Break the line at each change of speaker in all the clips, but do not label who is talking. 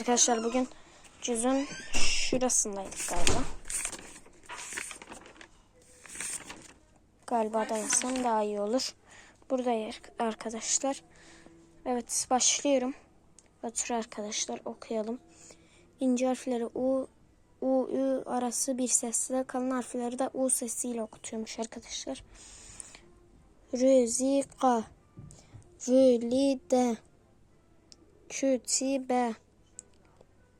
Arkadaşlar bugün cüzün şurasındaydık galiba. Galiba da yazsam daha iyi olur. Buradayız arkadaşlar. Evet başlıyorum. Otur arkadaşlar okuyalım. İnce harfleri U, U, Ü arası bir sesle kalın harfleri de U sesiyle okutuyormuş arkadaşlar. Rüzika Rülide Kütibe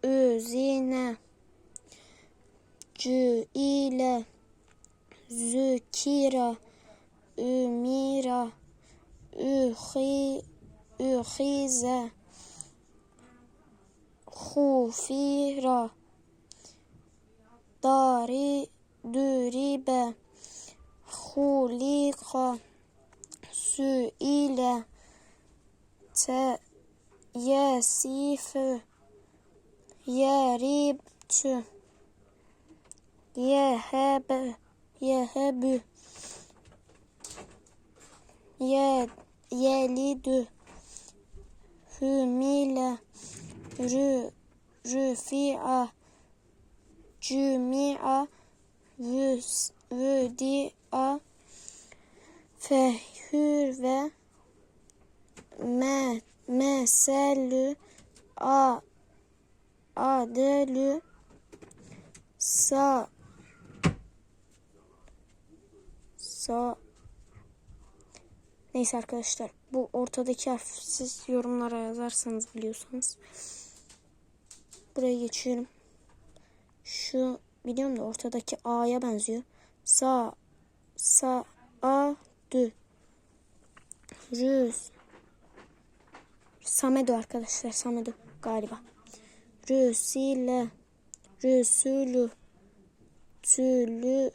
Üzine Cüile Zükira Ümira Ühi Ühize Hufira Dari Düribe Hulika Süile Te Yesifü Yeribtü Yehebe Yehebü Ye Yelidü Hümile Rü Rüfi'a. Cümi'a Vüs Vüdi'a. Fehür ve me, meselü a adelü sa sa Neyse arkadaşlar bu ortadaki harf siz yorumlara yazarsanız biliyorsanız buraya geçiyorum. Şu biliyorum da ortadaki A'ya benziyor. Sa sa a dü Rüz Samedo arkadaşlar Samedo galiba. Rüsile Rüsülü Tülü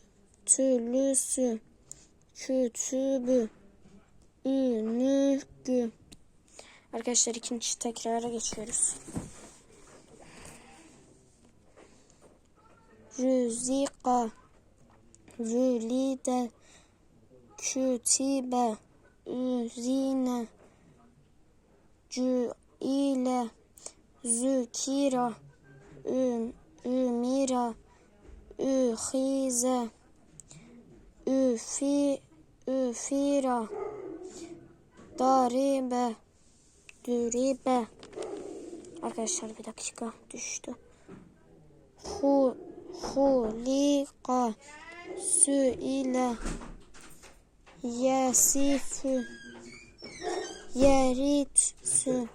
Tülüsü Kütübü Ünügü Arkadaşlar ikinci tekrara geçiyoruz. Rüzika Rülide Kütibe Üzine Cüile Zükira Üm, Ümira Ühize Üfi Üfira Daribe Düribe Arkadaşlar bir dakika düştü. Hu Hulika Süile Yesifü Yeritsu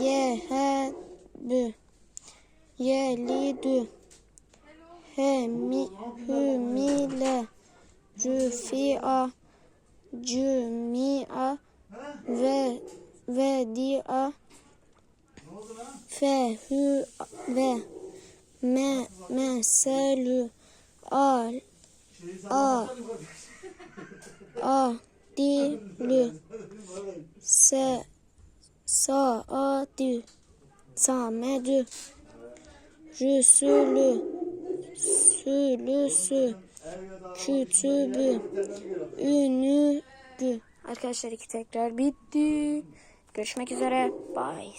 Yehebü Yelidü Hemi Hümile Rüfi'a Cümi'a ve Vedi'a Fehü ve. Me meselü al a a. Dilü se saadü samedü rüsülü sülüsü kütübü ünügü Arkadaşlar iki tekrar bitti. Görüşmek üzere. Bye.